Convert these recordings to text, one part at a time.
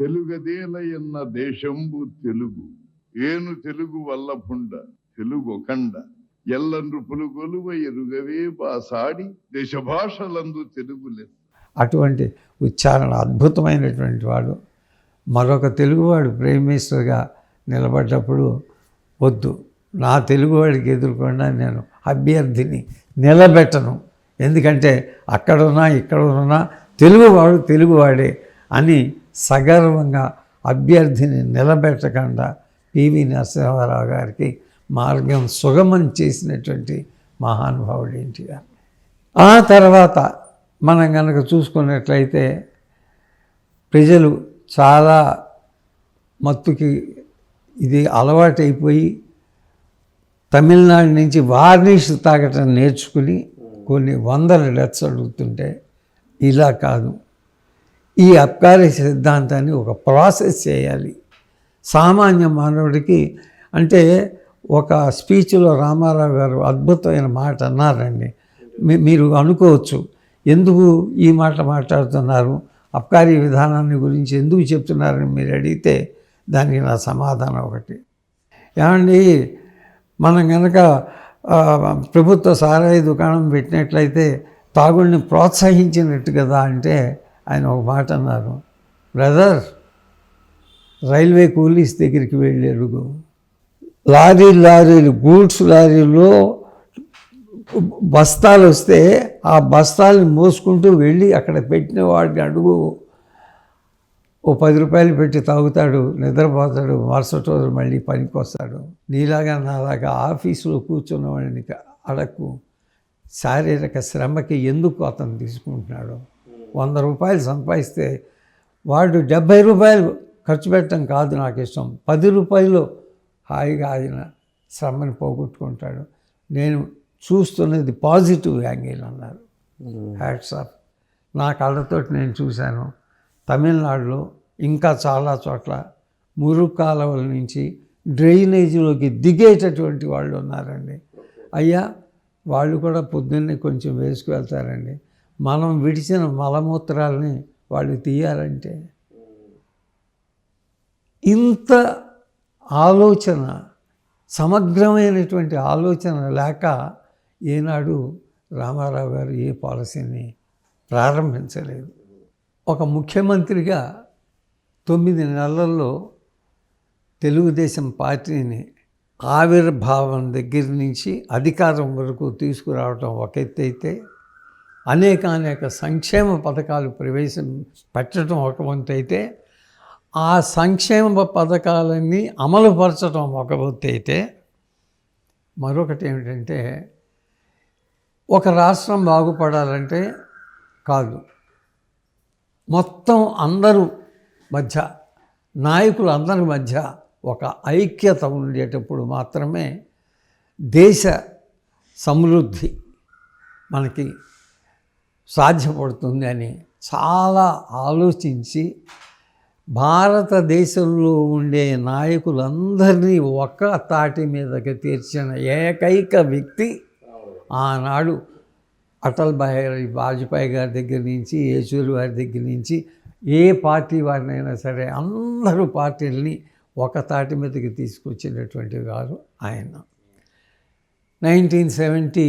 తెలుగదేలయన్న దేశంబు తెలుగు ఏను తెలుగు వల్లపుండ తెలుగు కండ. ఎల్ల నృపులు కొలువ ఎరుగవే బాసాడి దేశ భాషలందు తెలుగు అటువంటి ఉచ్చారణ అద్భుతమైనటువంటి వాడు. మరొక తెలుగువాడు ప్రైమ్ మినిస్టర్గా నిలబడ్డప్పుడు వద్దు నా తెలుగువాడికి ఎదుర్కొన్నా నేను అభ్యర్థిని నిలబెట్టను. ఎందుకంటే అక్కడున్నా ఇక్కడ ఉన్నా తెలుగువాడు తెలుగువాడే అని సగర్వంగా అభ్యర్థిని నిలబెట్టకుండా పివి నరసింహారావు గారికి మార్గం సుగమం చేసినటువంటి మహానుభావుడు ఎన్టీఆర్. ఆ తర్వాత మనం కనుక చూసుకున్నట్లయితే ప్రజలు చాలా మత్తుకి ఇది అలవాటైపోయి తమిళనాడు నుంచి వార్నిష్ తాగటం నేర్చుకుని కొన్ని వందల డెత్స్ అడుగుతుంటే ఇలా కాదు. ఈ అబ్కారీ సిద్ధాంతాన్ని ఒక ప్రాసెస్ చేయాలి. సామాన్య మానవుడికి అంటే ఒక స్పీచ్లో రామారావు గారు అద్భుతమైన మాట అన్నారండి. మీ- మీరు అనుకోవచ్చు ఎందుకు ఈ మాట మాట్లాడుతున్నారు? అబ్కారీ విధానాన్ని గురించి ఎందుకు చెప్తున్నారని మీరు అడిగితే దానికి నా సమాధానం ఒకటి. ఏమండి? మనం కనుక ప్రభుత్వ సారాయి దుకాణం పెట్టినట్లయితే తాగుడిని ప్రోత్సహించినట్టు కదా అంటే ఆయన ఒక మాట అన్నారు బ్రదర్ రైల్వే కూలీస్ దగ్గరికి వెళ్ళి అడుగు. లారీ లారీలు గూడ్స్ లారీలో బస్తాలు వస్తే ఆ బస్తాలను మోసుకుంటూ వెళ్ళి అక్కడ పెట్టిన వాడిని అడుగు. ఓ పది రూపాయలు పెట్టి తాగుతాడు నిద్రపోతాడు మరుసటి రోజు మళ్ళీ పనికి వస్తాడు నీలాగా నాలాగా ఆఫీసులో కూర్చున్న వాడిని అడక్కు. శారీరక శ్రమకి ఎందుకు అతను తీసుకుంటున్నాడు? వంద రూపాయలు సంపాదిస్తే వాడు డెబ్భై రూపాయలు ఖర్చు పెట్టడం కాదు నాకు ఇష్టం. పది రూపాయలు హాయిగా ఆయన శ్రమని పోగొట్టుకుంటాడు. నేను చూస్తున్నది పాజిటివ్ యాంగిల్ అన్నారు. హ్యాట్స్ ఆఫ్ నా కళ్ళతోటి నేను చూశాను. తమిళనాడులో ఇంకా చాలా చోట్ల మురుగు కాలువల నుంచి డ్రైనేజీలోకి దిగేటటువంటి వాళ్ళు ఉన్నారండి. అయ్యా వాళ్ళు కూడా పొద్దున్నే కొంచెం వేసుకు వెళ్తారండి మనం విడిచిన మలమూత్రాలని వాళ్ళు తీయాలంటే ఇంత ఆలోచన సమగ్రమైనటువంటి ఆలోచన లేక ఏనాడు రామారావు గారు ఏ పాలసీని ప్రారంభించలేదు. ఒక ముఖ్యమంత్రిగా తొమ్మిది నెలల్లో తెలుగుదేశం పార్టీని ఆవిర్భావం దగ్గర నుంచి అధికారం వరకు తీసుకురావటం ఒక ఎత్తు అయితే అనేక అనేక సంక్షేమ పథకాలు ప్రవేశం పెట్టడం ఒక వంతు అయితే ఆ సంక్షేమ పథకాలన్నీ అమలుపరచడం ఒక వంతు అయితే మరొకటి ఏమిటంటే ఒక రాష్ట్రం బాగుపడాలంటే కాదు. మొత్తం అందరూ మధ్య నాయకులు అందరి మధ్య ఒక ఐక్యత ఉండేటప్పుడు మాత్రమే దేశ సమృద్ధి మనకి సాధ్యపడుతుంది అని చాలా ఆలోచించి భారతదేశంలో ఉండే నాయకులందరినీ ఒక్క తాటి మీదకి తీర్చిన ఏకైక వ్యక్తి ఆనాడు అటల్ బిహారీ వాజ్పేయి గారి దగ్గర నుంచి యేచూరి వారి దగ్గర నుంచి ఏ పార్టీ వారినైనా సరే అందరూ పార్టీలని ఒక తాటి మీదకి తీసుకొచ్చినటువంటి వారు ఆయన. నైన్టీన్ సెవెంటీ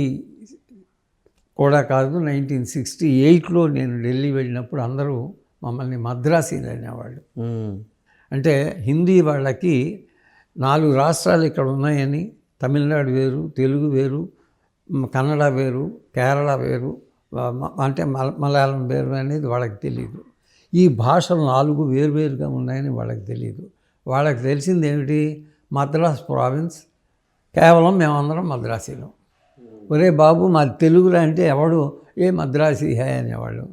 కూడా కాదు నైన్టీన్ సిక్స్టీ ఎయిట్లో నేను ఢిల్లీ వెళ్ళినప్పుడు అందరూ మమ్మల్ని మద్రాసీలు అనేవాళ్ళు. అంటే హిందీ వాళ్ళకి నాలుగు రాష్ట్రాలు ఇక్కడ ఉన్నాయని తమిళనాడు వేరు తెలుగు వేరు కన్నడ వేరు కేరళ వేరు అంటే మల మలయాళం వేరు అనేది వాళ్ళకి తెలియదు ఈ భాషలు నాలుగు వేరువేరుగా ఉన్నాయని వాళ్ళకి తెలియదు వాళ్ళకి తెలిసింది ఏమిటి? మద్రాస్ ప్రావిన్స్ కేవలం మేమందరం మద్రాసీలో. ఒరే బాబు మా తెలుగులో అంటే ఎవడు? ఏ మద్రాసీ హే అనేవాడు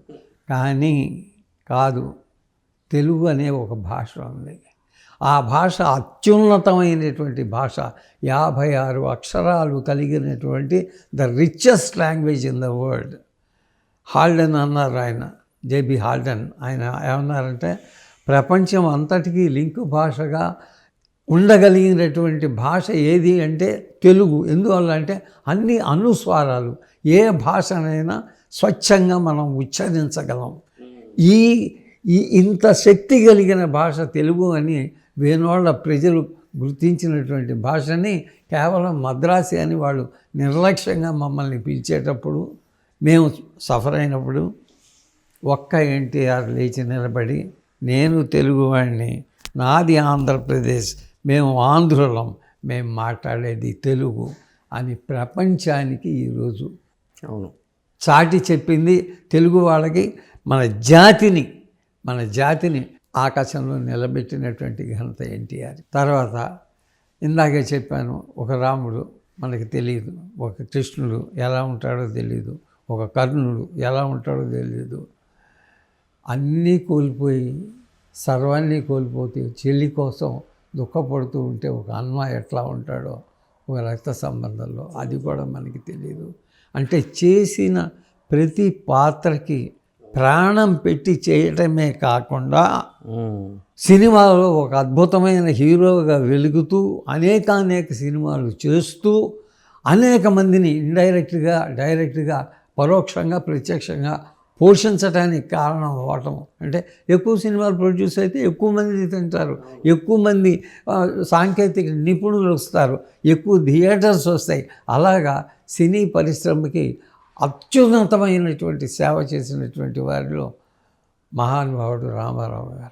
కానీ కాదు తెలుగు అనే ఒక భాష ఉంది. ఆ భాష అత్యున్నతమైనటువంటి భాష. యాభై ఆరు అక్షరాలు కలిగినటువంటి the richest language in the world Haldane అన్నారు ఆయన జేబి హాల్డెన్. ఆయన ఏమన్నారంటే ప్రపంచం అంతటికీ లింక్ భాషగా ఉండగలిగినటువంటి భాష ఏది అంటే తెలుగు. ఎందువల్ల అంటే అన్ని అనుస్వారాలు ఏ భాషనైనా స్వచ్ఛంగా మనం ఉచ్చరించగలం. ఈ ఈ ఇంత శక్తి కలిగిన భాష తెలుగు అని వేనోళ్ళ ప్రజలు గుర్తించినటువంటి భాషని కేవలం మద్రాసి అని వాళ్ళు నిర్లక్ష్యంగా మమ్మల్ని పిలిచేటప్పుడు మేము సఫర్ అయినప్పుడు ఒక్క ఎన్టీఆర్ లేచి నిలబడి నేను తెలుగువాడిని నాది ఆంధ్రప్రదేశ్ మేము ఆంధ్రులం మేము మాట్లాడేది తెలుగు అని ప్రపంచానికి ఈరోజు అవును. చాటి చెప్పింది తెలుగు వాళ్ళకి మన జాతిని మన జాతిని ఆకాశంలో నిలబెట్టినటువంటి ఘనత ఎన్టీఆర్. తర్వాత ఇందాకే చెప్పాను ఒక రాముడు మనకి తెలియదు ఒక కృష్ణుడు ఎలా ఉంటాడో తెలియదు ఒక కర్ణుడు ఎలా ఉంటాడో తెలియదు అన్నీ కోల్పోయి సర్వాన్ని కోల్పోతే చెల్లి కోసం దుఃఖపడుతూ ఉంటే ఒక అన్న ఎట్లా ఉంటాడో ఒక రక్త సంబంధంలో అది కూడా మనకి తెలియదు అంటే చేసిన ప్రతి పాత్రకి ప్రాణం పెట్టి చేయటమే కాకుండా. సినిమాలో ఒక అద్భుతమైన హీరోగా వెలుగుతూ అనేక అనేక సినిమాలు చేస్తూ అనేక మందిని ఇండైరెక్ట్గా డైరెక్ట్గా పరోక్షంగా ప్రత్యక్షంగా పోషించడానికి కారణం అవ్వటం. అంటే ఎక్కువ సినిమాలు ప్రొడ్యూస్ అయితే ఎక్కువ మంది తింటారు. ఎక్కువ మంది సాంకేతిక నిపుణులు వస్తారు. ఎక్కువ థియేటర్స్ వస్తాయి. అలాగా సినీ పరిశ్రమకి అత్యున్నతమైనటువంటి సేవ చేసినటువంటి వారిలో మహానుభావుడు రామారావు గారు.